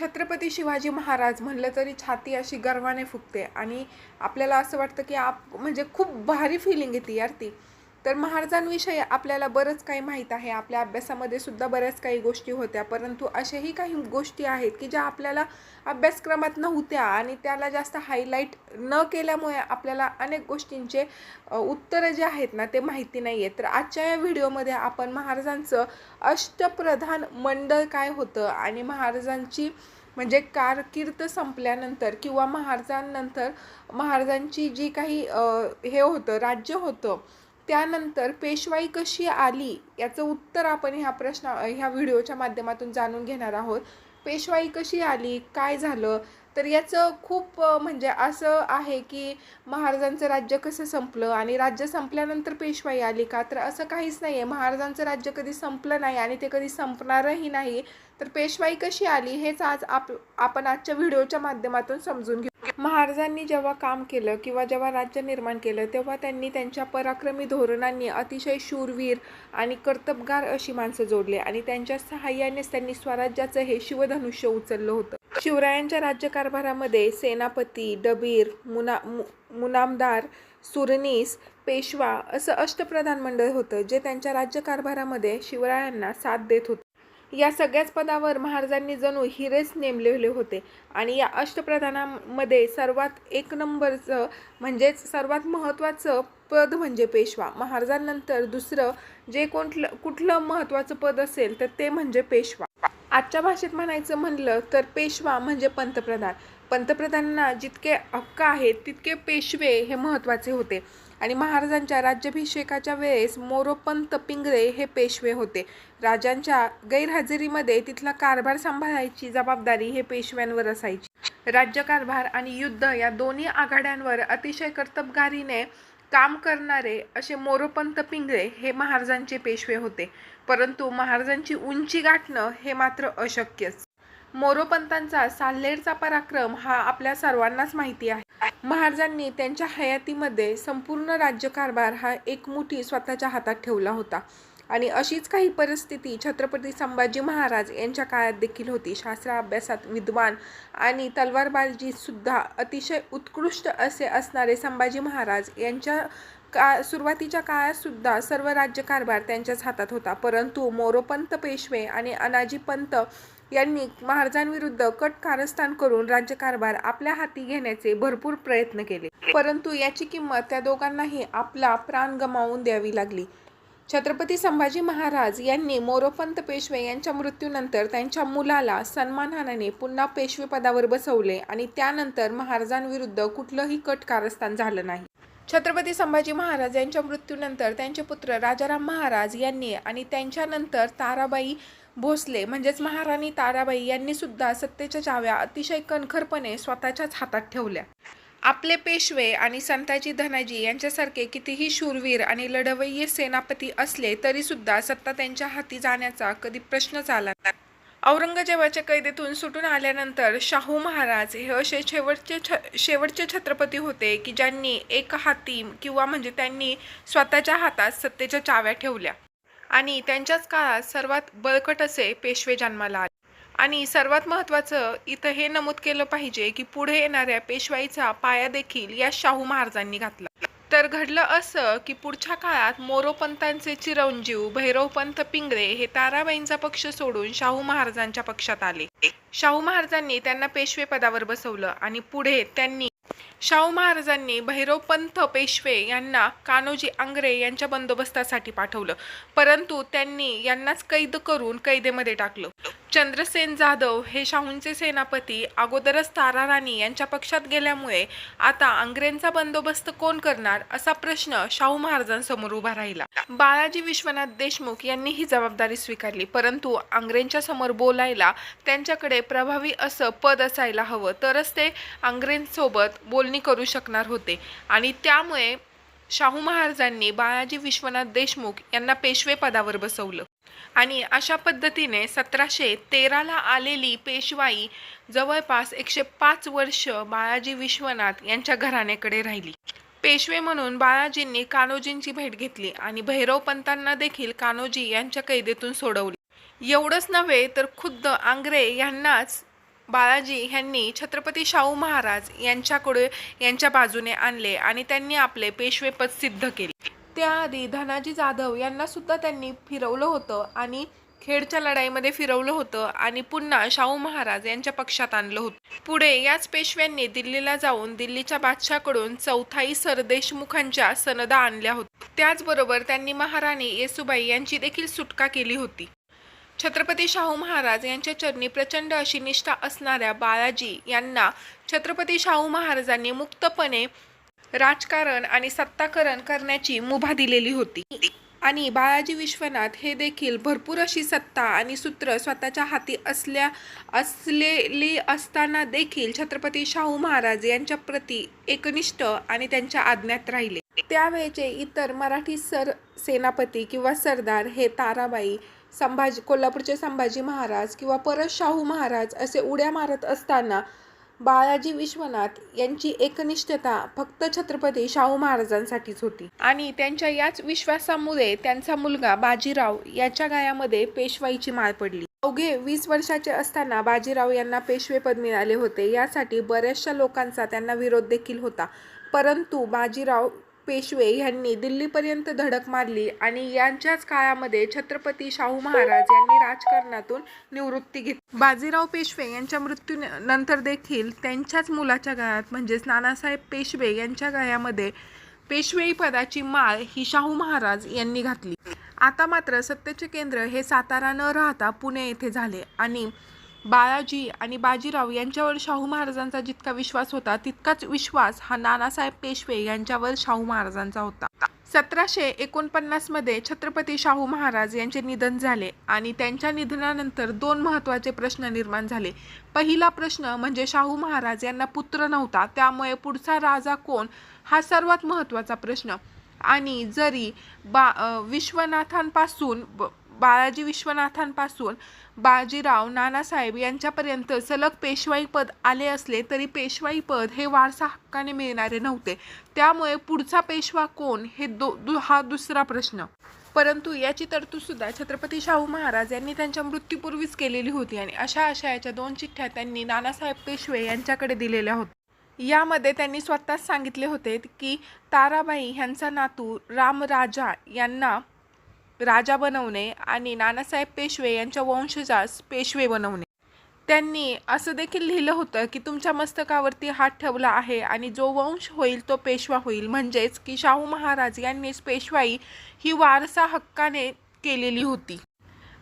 छत्रपती शिवाजी महाराज म्हणलं तरी छाती अशी गर्वाने फुगते. आणि आपल्याला असं वाटतं की आप म्हणजे खूप भारी फिलिंग येते यार ती. तर महाराजांविषयी आपल्याला बरंच काही माहीत आहे. आपल्या अभ्यासामध्ये सुद्धा बऱ्याच काही गोष्टी होत्या. परंतु अशाही काही गोष्टी आहेत की ज्या आपल्याला अभ्यासक्रमात नव्हत्या आणि त्याला जास्त हायलाईट न केल्यामुळे आपल्याला अनेक गोष्टींचे उत्तरं जे आहेत ना ते माहिती नाही आहेत तर आजच्या या व्हिडिओमध्ये आपण महाराजांचं अष्टप्रधान मंडळ काय होतं आणि महाराजांची म्हणजे कारकीर्द संपल्यानंतर किंवा महाराजांनंतर महाराजांची जी काही हे होतं राज्य होतं त्यानंतर पेशवाई कशी आली याचं उत्तर आपण ह्या प्रश्न ह्या व्हिडिओच्या माध्यमातून जाणून घेणार आहोत. पेशवाई कशी आली काय झालं? तर याचं खूप म्हणजे असं आहे की महाराजांचं राज्य कसं संपलं आणि राज्य संपल्यानंतर पेशवाई आली का? तर असं काहीच नाही आहे महाराजांचं राज्य कधी संपलं नाही आणि ते कधी संपणारही नाही. तर पेशवाई कशी आली हेच आज आप आपण आजच्या व्हिडिओच्या माध्यमातून समजून घेऊ. महाराजांनी जेव्हा काम केलं किंवा जेव्हा राज्य निर्माण केलं तेव्हा त्यांनी त्यांच्या पराक्रमी धोरणांनी अतिशय शूरवीर आणि कर्तबगार अशी माणसं जोडले आणि त्यांच्या सहाय्यानेच त्यांनी स्वराज्याचं हे शिवधनुष्य उचललं होतं. शिवरायांच्या राज्यकारभारामध्ये सेनापती डबीर मुना मु मुनामदार सुरनीस पेशवा असं अष्टप्रधान मंडळ होतं जे त्यांच्या राज्यकारभारामध्ये शिवरायांना साथ देत होतं. या सगळ्याच पदावर महाराजांनी जणू हिरेच नेमलेले होते. आणि या अष्टप्रधानामध्ये सर्वात एक नंबरचं म्हणजेच सर्वात महत्त्वाचं पद म्हणजे पेशवा. महाराजांनंतर दुसरं जे कोणलं कुठलं महत्त्वाचं पद असेल तर ते म्हणजे पेशवा. आजच्या भाषेत म्हणायचं म्हणलं तर पेशवा म्हणजे पंतप्रधान. पंतप्रधानांना जितके हक्क आहेत तितके पेशवे हे महत्त्वाचे होते. आणि महाराजांच्या राज्याभिषेकाच्या वेळेस मोरोपंत पिंगळे हे पेशवे होते. राजांच्या गैरहजेरीमध्ये तिथला कारभार सांभाळायची जबाबदारी हे पेशव्यांवर असायची. राज्यकारभार आणि युद्ध या दोन्ही आघाड्यांवर अतिशय कर्तबगारीने काम करणारे असे मोरोपंत पिंगळे हे महाराजांचे पेशवे होते. परंतु महाराजांची उंची गाठणं हे मात्र अशक्यच. मोरोपंतांचा साल्हेरचा पराक्रम हा आपल्या सर्वांनाच माहिती आहे. महाराजांनी त्यांच्या हयातीमध्ये संपूर्ण राज्यकारभार हा एकमुठी स्वतःच्या हातात ठेवला होता. आणि अशीच काही परिस्थिती छत्रपती संभाजी महाराज यांच्या काळात देखील होती. शास्त्र अभ्यासात विद्वान आणि तलवारबाजीसुद्धा अतिशय उत्कृष्ट असे असणारे संभाजी महाराज यांच्या का सुरुवातीच्या काळातसुद्धा सर्व राज्यकारभार त्यांच्याच हातात होता. परंतु मोरोपंत पेशवे आणि अनाजी पंत यांनी महाराजांविरुद्ध कट कारस्थान करून राज्यकारभार आपल्या हाती घेण्याचे भरपूर प्रयत्न केले. परंतु याची किंमत त्या दोघांनाही आपला प्राण गमावून द्यावी लागली. छत्रपती संभाजी महाराज यांनी मोरोपंत पेशवे यांच्या मृत्यूनंतर त्यांच्या मुलाला सन्मानाने पुन्हा पेशवे पदावर बसवले आणि त्यानंतर महाराजांविरुद्ध कुठलंही कट कारस्थान झालं नाही. छत्रपती संभाजी महाराज यांच्या मृत्यूनंतर त्यांचे पुत्र राजाराम महाराज यांनी आणि त्यांच्यानंतर ताराबाई भोसले म्हणजेच महाराणी ताराबाई यांनी सुद्धा सत्तेच्या चाव्या अतिशय कणखरपणे स्वतःच्याच हातात ठेवल्या. आपले पेशवे आणि संताजी धनाजी यांच्यासारखे कितीही शूरवीर आणि लढवय्य सेनापती असले तरी सुद्धा सत्ता त्यांच्या हाती जाण्याचा कधी प्रश्नच आला नाही. औरंगजेबाच्या कैदेतून सुटून आल्यानंतर शाहू महाराज हे असे शेवटचे छ शेवटचे छत्रपती होते की ज्यांनी एक हाती किंवा म्हणजे त्यांनी स्वतःच्या हातात सत्तेच्या चाव्या ठेवल्या. आणि त्यांच्याच काळात सर्वात बळकट असे पेशवे जन्माला आले. आणि सर्वात महत्त्वाचं इथं हे नमूद केलं पाहिजे की पुढे येणाऱ्या पेशवाईचा पाया देखील या शाहू महाराजांनी घातला. तर घडलं असं की पुढच्या काळात मोरोपंतांचे चिरंजीव भैरवपंत पिंगळे हे ताराबाईंचा पक्ष सोडून शाहू महाराजांच्या पक्षात आले. शाहू महाराजांनी त्यांना पेशवे पदावर बसवलं आणि पुढे त्यांनी शाहू महाराजांनी भैरवपंत पेशवे यांना कान्होजी आंग्रे यांच्या बंदोबस्तासाठी पाठवलं. परंतु त्यांनी यांनाच कैद करून कैदेमध्ये टाकलं. चंद्रसेन जाधव हे शाहूंचे सेनापती अगोदरच तारा राणी यांच्या पक्षात गेल्यामुळे आता आंग्रेंचा बंदोबस्त कोण करणार असा प्रश्न शाहू महाराजांसमोर उभा राहिला. बाळाजी विश्वनाथ देशमुख यांनी ही जबाबदारी स्वीकारली परंतु आंग्रेंच्या समोर बोलायला त्यांच्याकडे प्रभावी असं पद असायला हवं तरच ते आंग्रेंसोबत बोलणी करू शकणार होते. आणि त्यामुळे शाहू महाराजांनी बाळाजी विश्वनाथ देशमुख यांना पेशवे पदावर बसवलं. आणि अशा पद्धतीने सतराशे तेराला आलेली पेशवाई जवळपास एकशे पाच वर्ष बाळाजी विश्वनाथ यांच्या घराण्याकडे राहिली. पेशवे म्हणून बाळाजींनी कान्होजींची भेट घेतली आणि भैरवपंतांना देखील कान्होजी यांच्या कैदेतून सोडवले. एवढंच नव्हे तर खुद्द आंग्रे यांनाच बाळाजी ह्यांनी छत्रपती शाहू महाराज यांच्याकडे यांच्या बाजूने आणले आणि त्यांनी आपले पेशवेपद सिद्ध केले. त्याआधी धनाजी जाधव यांना सुद्धा त्यांनी फिरवलं होतं आणि खेडच्या लढाईमध्ये फिरवलं होतं आणि पुन्हा शाहू महाराज यांच्या पक्षात आणलं होतं. पुढे याच पेशव्यांनी दिल्लीला जाऊन दिल्लीच्या बादशाकडून चौथाई सरदेशमुखांच्या सनदा आणल्या होत्या. त्याचबरोबर त्यांनी महाराणी येसुबाई यांची देखील सुटका केली होती. छत्रपती शाहू महाराज यांच्या चरणी प्रचंड अशी निष्ठा असणाऱ्या बाळाजी यांना छत्रपती शाहू महाराजांनी मुक्तपणे राजकारण आणि सत्ताकरण करण्याची मुभा दिलेली होती. आणि बाळाजी विश्वनाथ हे देखील भरपूर अशी सत्ता आणि सूत्र स्वतःच्या हाती असल्या असलेली असताना देखील छत्रपती शाहू महाराज यांच्या प्रती एकनिष्ठ आणि त्यांच्या आज्ञात राहिले. त्यावेळेचे इतर मराठी सर सेनापती किंवा सरदार हे ताराबाई संभाजी कोल्हापूरचे संभाजी महाराज किंवा परत शाहू महाराज असे उड्या मारत असताना बाळाजी विश्वनाथ यांची एकनिष्ठता फक्त छत्रपती शाहू महाराजांसाठीच होती. आणि त्यांच्या याच विश्वासामुळे त्यांचा मुलगा बाजीराव याच्या गायामध्ये पेशवाईची माळ पडली. अवघे वीस वर्षाचे असताना बाजीराव यांना पेशवेपद मिळाले होते. यासाठी बऱ्याचशा लोकांचा त्यांना विरोध देखील होता. परंतु बाजीराव पेशवे यांनी दिल्लीपर्यंत धडक मारली आणि यांच्याच काळामध्ये छत्रपती शाहू महाराज यांनी राजकारणातून निवृत्ती घेतली. बाजीराव पेशवे यांच्या मृत्यूनंतर देखील त्यांच्याच मुलाच्या गळ्यात म्हणजेच नानासाहेब पेशवे यांच्या गळ्यामध्ये पेशवेई पदाची माळ ही शाहू महाराज यांनी घातली. आता मात्र सत्तेचे केंद्र हे सातारा न राहता पुणे येथे झाले आणि बाळाजी आणि बाजीराव यांच्यावर शाहू महाराजांचा जितका विश्वास होता तितकाच विश्वास हा नानासाहेब पेशवे यांच्यावर शाहू महाराजांचा होता. सतराशे एकोणपन्नासमध्ये छत्रपती शाहू महाराज यांचे निधन झाले आणि त्यांच्या निधनानंतर दोन महत्त्वाचे प्रश्न निर्माण झाले. पहिला प्रश्न म्हणजे शाहू महाराज यांना पुत्र नव्हता त्यामुळे पुढचा राजा कोण? हा सर्वात महत्त्वाचा प्रश्न. आणि जरी बा विश्वनाथांपासून ब बाळाजी विश्वनाथांपासून बाजीराव नानासाहेब यांच्यापर्यंत सलग पेशवाई पद आले असले तरी पेशवाई पद हे वारसा हक्काने मिळणारे नव्हते. त्यामुळे पुढचा पेशवा कोण हे दो दु हा दुसरा प्रश्न. परंतु याची तरतूद सुद्धा छत्रपती शाहू महाराज यांनी त्यांच्या मृत्यूपूर्वीच केलेली होती आणि अशा आशयाच्या दोन चिठ्ठ्या त्यांनी नानासाहेब पेशवे यांच्याकडे दिलेल्या होत्या. यामध्ये त्यांनी स्वतःच सांगितले होते की ताराबाई ह्यांचा नातू रामराजा यांना राजा बनवणे आणि नानासाहेब पेशवे यांच्या वंशजास पेशवे बनवणे. त्यांनी असं देखील लिहिलं होतं की तुमच्या मस्तकावरती हात ठेवला आहे आणि जो वंश होईल तो पेशवा होईल. म्हणजेच की शाहू महाराज यांनीच पेशवाई ही वारसा हक्काने केलेली होती.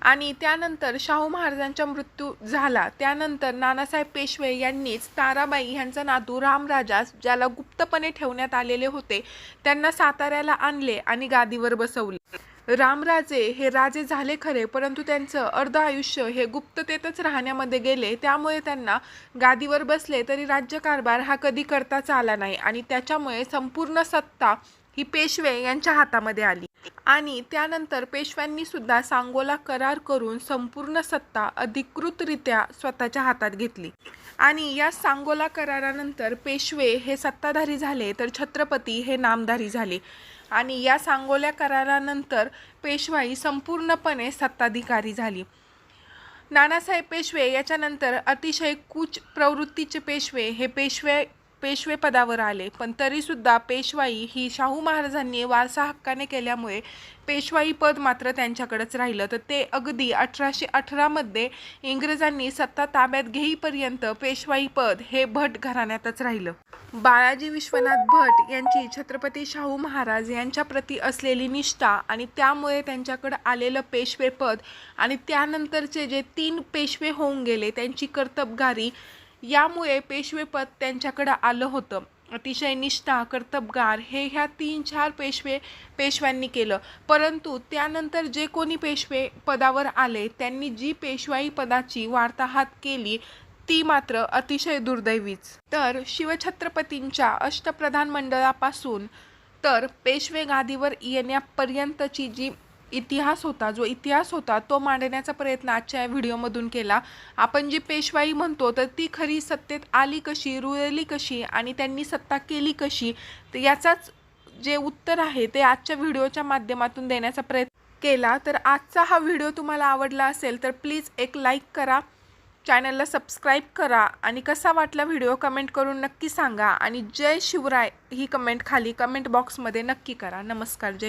आणि त्यानंतर शाहू महाराजांचा मृत्यू झाला. त्यानंतर नानासाहेब पेशवे यांनीच ताराबाई यांचा नातू रामराजा ज्याला गुप्तपणे ठेवण्यात आलेले होते त्यांना साताऱ्याला आणले आणि गादीवर बसवले. रामराजे हे राजे झाले खरे परंतु त्यांचं अर्ध आयुष्य हे गुप्ततेतच राहण्यामध्ये गेले. त्यामुळे त्यांना गादीवर बसले तरी राज्यकारभार हा कधी करताच आला नाही आणि त्याच्यामुळे संपूर्ण सत्ता ही पेशवे यांच्या हातामध्ये आली. आणि त्यानंतर पेशव्यांनी सुद्धा सांगोला करार करून संपूर्ण सत्ता अधिकृतरित्या स्वतःच्या हातात घेतली. आणि या सांगोला करारानंतर पेशवे हे सत्ताधारी झाले तर छत्रपती हे नामधारी झाले. आणि या सांगोल्या करारानंतर पेशवाई संपूर्णपणे सत्ताधिकारी झाली. नानासाहेब पेशवे याच्यानंतर अतिशय कूच प्रवृत्तीचे पेशवे हे पेशवे पेशवे पदावर आले. पण तरीसुद्धा पेशवाई ही शाहू महाराजांनी वारसा हक्काने केल्यामुळे पेशवाई पद मात्र त्यांच्याकडेच राहिलं. तर ते अगदी अठराशे अठरामध्ये इंग्रजांनी सत्ता ताब्यात घेईपर्यंत पेशवाई पद हे भट घराण्यातच राहिलं. बाळाजी विश्वनाथ भट यांची छत्रपती शाहू महाराज यांच्याप्रती असलेली निष्ठा आणि त्यामुळे त्यांच्याकडं आलेलं पेशवे पद आणि त्यानंतरचे जे तीन पेशवे होऊन गेले त्यांची कर्तबगारी यामुळे पेशवेपद त्यांच्याकडं आलं होतं. अतिशय निष्ठा कर्तबगार हे ह्या तीन चार पेशवे पेशव्यांनी केलं. परंतु त्यानंतर जे कोणी पेशवे पदावर आले त्यांनी जी पेशवाई पदाची वार्ताहात केली ती मात्र अतिशय दुर्दैवीच. तर शिवछत्रपतींच्या अष्टप्रधान मंडळापासून तर पेशवे गादीवर येण्यापर्यंतची जी इतिहास होता जो इतिहास होता तो मांडण्याचा प्रयत्न आजच्या या व्हिडिओमधून केला. आपण जी पेशवाई म्हणतो तर ती खरी सत्तेत आली कशी रुळली कशी आणि त्यांनी सत्ता केली कशी तर याचाच जे उत्तर आहे ते आजच्या व्हिडिओच्या माध्यमातून देण्याचा प्रयत्न केला. तर आजचा हा व्हिडिओ तुम्हाला आवडला असेल तर प्लीज एक लाईक करा चॅनलला सबस्क्राईब करा आणि कसा वाटला व्हिडिओ कमेंट करून नक्की सांगा. आणि जय शिवराय ही कमेंट खाली कमेंट बॉक्समध्ये नक्की करा. नमस्कार जय